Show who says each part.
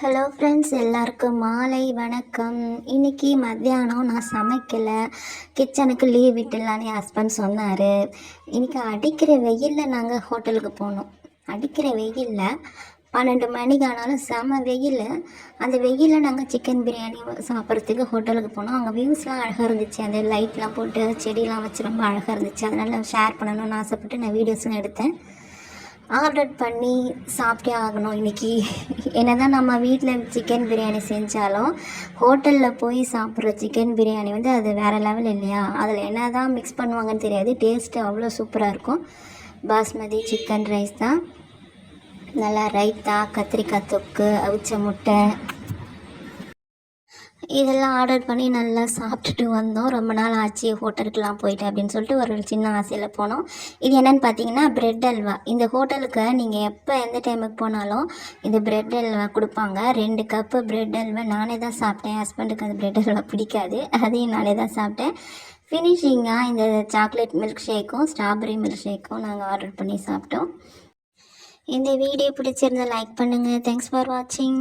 Speaker 1: Hello friends எல்லாருக்கும் மாலை வணக்கம். இன்றைக்கி மத்தியானம் நான் சமைக்கலை. கிச்சனுக்கு லீவ் விட்டுலான்னு என் ஹஸ்பண்ட் சொன்னார். இன்னைக்கு அடிக்கிற வெயிலில் நாங்கள் ஹோட்டலுக்கு போனோம். அடிக்கிற வெயிலில் பன்னெண்டு மணிக்கு ஆனாலும் செம வெயில். அந்த வெயிலில் நாங்கள் சிக்கன் பிரியாணி சாப்பிட்றதுக்கு ஹோட்டலுக்கு போனோம். அங்கே வியூஸ்லாம் அழகாக இருந்துச்சு. அந்த லைட்லாம் போட்டு செடியெலாம் வச்சு ரொம்ப அழகாக இருந்துச்சு. அதனால் ஷேர் பண்ணணும்னு ஆசைப்பட்டு நான் வீடியோஸ்லாம் எடுத்தேன். ஆர்டர் பண்ணி சாப்பிட்டே ஆகணும் இன்றைக்கி என்ன தான் நம்ம வீட்டில் சிக்கன் பிரியாணி செஞ்சாலும் ஹோட்டலில் போய் சாப்பிட்ற சிக்கன் பிரியாணி வந்து அது வேறு லெவல் இல்லையா? அதில் என்ன தான் மிக்ஸ் பண்ணுவாங்கன்னு தெரியாது. டேஸ்ட்டு அவ்வளோ சூப்பராக இருக்கும். பாஸ்மதி சிக்கன் ரைஸ் தான். நல்லா ரைத்தா கத்திரிக்காய் தொக்கு அவிச்ச முட்டை இதெல்லாம் ஆர்டர் பண்ணி நல்லா சாப்பிட்டுட்டு வந்தோம். ரொம்ப நாள் ஆச்சு ஹோட்டலுக்குலாம் போயிட்டு அப்படின்னு சொல்லிட்டு ஒரு சின்ன ஆசையில் போனோம். இது என்னென்னு பார்த்தீங்கன்னா பிரெட் அல்வா. இந்த ஹோட்டலுக்கு நீங்கள் எப்போ எந்த டைமுக்கு போனாலும் இந்த பிரெட் அல்வா கொடுப்பாங்க. ரெண்டு கப்பு பிரெட் அல்வா நானே தான் சாப்பிட்டேன். ஹஸ்பண்டுக்கு அந்த பிரெட் அல்வா பிடிக்காது. அதையும் நானே தான் சாப்பிட்டேன். ஃபினிஷிங்காக இந்த சாக்லேட் மில்க் ஷேக்கும் ஸ்ட்ராபெரி மில்க் ஷேக்கும் நாங்கள் ஆர்டர் பண்ணி சாப்பிட்டோம். இந்த வீடியோ பிடிச்சிருந்தால் லைக் பண்ணுங்கள் தேங்க்ஸ் ஃபார் வாட்சிங்